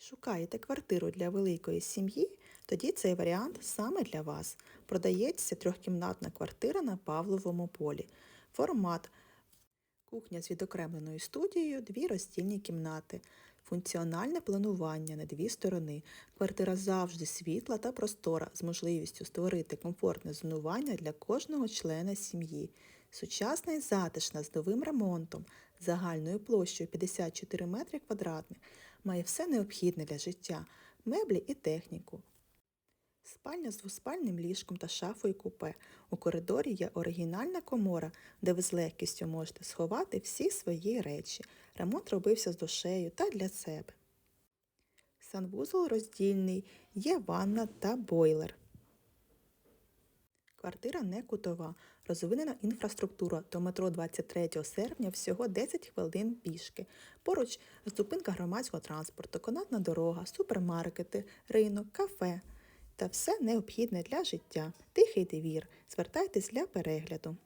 Шукаєте квартиру для великої сім'ї? Тоді цей варіант саме для вас. Продається трьохкімнатна квартира на Павловому полі. Формат кухня з відокремленою студією, дві роздільні кімнати. Функціональне планування на дві сторони. Квартира завжди світла та простора з можливістю створити комфортне зонування для кожного члена сім'ї. Сучасна і затишна з новим ремонтом, загальною площею 54 метри квадратних, має все необхідне для життя, меблі і техніку. Спальня з двоспальним ліжком та шафою купе. У коридорі є оригінальна комора, де ви з легкістю можете сховати всі свої речі. Ремонт робився з душею та для себе. Санвузол роздільний, є ванна та бойлер. Квартира не кутова, розвинена інфраструктура до метро 23 серпня всього 10 хвилин пішки. Поруч зупинка громадського транспорту, канатна дорога, супермаркети, ринок, кафе та все необхідне для життя. Тихий двір. Звертайтесь для перегляду.